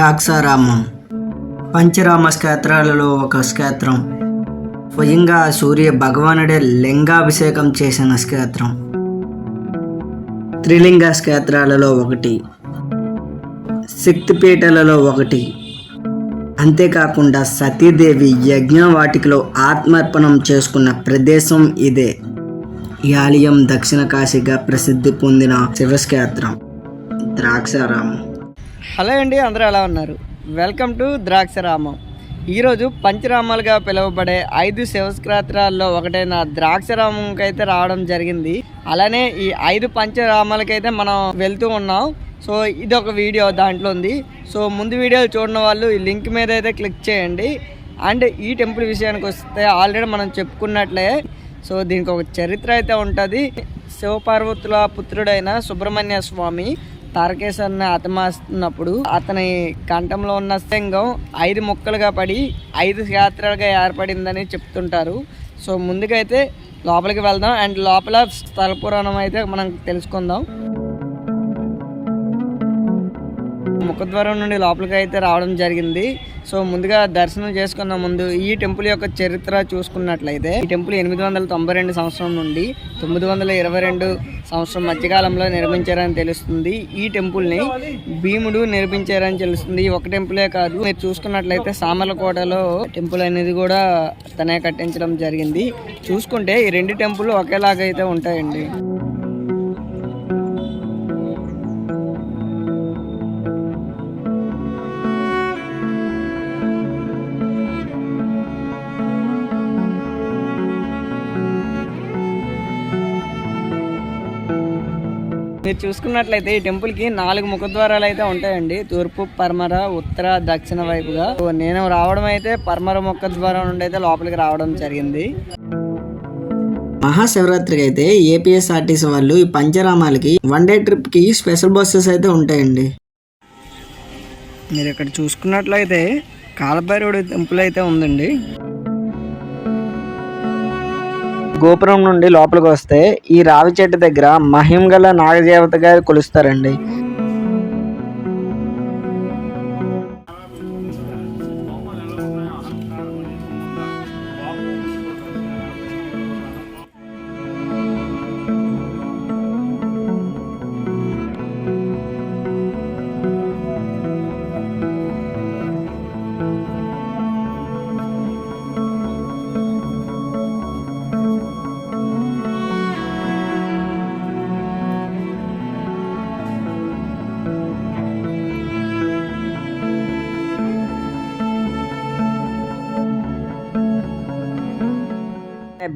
ద్రాక్షారామం. పంచరామ క్షేత్రాలలో ఒక క్షేత్రం. స్వయంగా సూర్య భగవానుడే లింగాభిషేకం చేసిన క్షేత్రం. త్రిలింగ క్షేత్రాలలో ఒకటి. శక్తిపీఠలలో ఒకటి. అంతేకాకుండా సతీదేవి యజ్ఞవాటికలో ఆత్మార్పణం చేసుకున్న ప్రదేశం ఇదే. ఈ ఆలయం దక్షిణ కాశీగా ప్రసిద్ధి పొందిన శివక్షేత్రం. ద్రాక్షారామం. హలో అండి అందరూ ఎలా ఉన్నారు? Welcome to Draksharamam. ఈరోజు పంచరామాలుగా పిలువబడే ఐదు శివస్క్రాత్రాల్లో ఒకటైన ద్రాక్షరామంకి అయితే రావడం జరిగింది. అలానే ఈ ఐదు పంచరామాలకైతే మనం వెళ్తూ ఉన్నాం. సో ఇది ఒక వీడియో దాంట్లో ఉంది. సో ముందు వీడియోలు చూడని వాళ్ళు ఈ లింక్ మీద అయితే క్లిక్ చేయండి. అండ్ ఈ టెంపుల్ విషయానికి వస్తే ఆల్రెడీ మనం చెప్పుకున్నట్లే సో దీనికి ఒక చరిత్ర అయితే ఉంటుంది. శివపార్వతుల పుత్రుడైన సుబ్రహ్మణ్య స్వామి తారకేశ్వరుని హతమాస్తున్నప్పుడు అతని కంఠంలో ఉన్న సింగం ఐదు ముక్కలుగా పడి ఐదు యాత్రలుగా ఏర్పడిందని చెప్తుంటారు. సో ముందుకైతే లోపలికి వెళ్దాం. అండ్ లోపల స్థల పురాణం అయితే మనం తెలుసుకుందాం. ముఖద్వారం నుండి లోపలికి అయితే రావడం జరిగింది. సో ముందుగా దర్శనం చేసుకున్న ముందు ఈ టెంపుల్ యొక్క చరిత్ర చూసుకున్నట్లయితే ఈ టెంపుల్ ఎనిమిది వందల తొంభై రెండు సంవత్సరం నుండి తొమ్మిది వందల ఇరవై రెండు సంవత్సరం మధ్యకాలంలో నిర్మించారని తెలుస్తుంది. ఈ టెంపుల్ని భీముడు నిర్మించారని తెలుస్తుంది. ఒక టెంపులే కాదు మీరు చూసుకున్నట్లయితే సామర్లకోటలో టెంపుల్ అనేది కూడా తనే కట్టించడం జరిగింది. చూసుకుంటే ఈ రెండు టెంపుల్ ఒకేలాగా అయితే ఉంటాయండి. మీరు చూసుకున్నట్లయితే ఈ టెంపుల్కి నాలుగు ముఖద్వారాలు అయితే ఉంటాయండి. తూర్పు పరమర ఉత్తర దక్షిణ వైపుగా. నేను రావడం అయితే పరమర ముఖద్వారం నుండి అయితే లోపలికి రావడం జరిగింది. మహాశివరాత్రికి అయితే ఏపీఎస్ఆర్టీసీ వాళ్ళు ఈ పంచరామాలకి వన్ డే ట్రిప్కి స్పెషల్ బస్సెస్ అయితే ఉంటాయండి. మీరు ఇక్కడ చూసుకున్నట్లయితే కాలభైరవుడి టెంపుల్ అయితే ఉందండి. గోపురం నుండి లోపలికి వస్తే ఈ రావి చెట్టు దగ్గర మహిమ గల నాగదేవత గారు కొలుస్తారండి.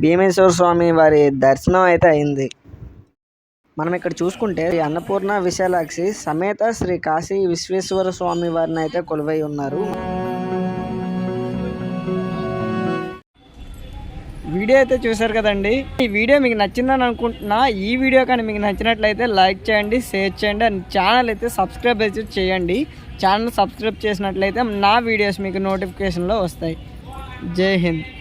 భీమేశ్వర స్వామి వారి దర్శనం అయితే అయింది. మనం ఇక్కడ చూసుకుంటే అన్నపూర్ణ విశాలాక్షి సమేత శ్రీ కాశీ విశ్వేశ్వర స్వామి వారిని అయితే కొలువై ఉన్నారు. వీడియో అయితే చూసారు కదండి. ఈ వీడియో మీకు నచ్చిందని అనుకుంటున్నా. ఈ వీడియో కానీ మీకు నచ్చినట్లయితే లైక్ చేయండి షేర్ చేయండి అండ్ ఛానల్ అయితే సబ్స్క్రైబ్ అయితే చేయండి. ఛానల్ సబ్స్క్రైబ్ చేసినట్లయితే నా వీడియోస్ మీకు నోటిఫికేషన్లో వస్తాయి. జై హింద్.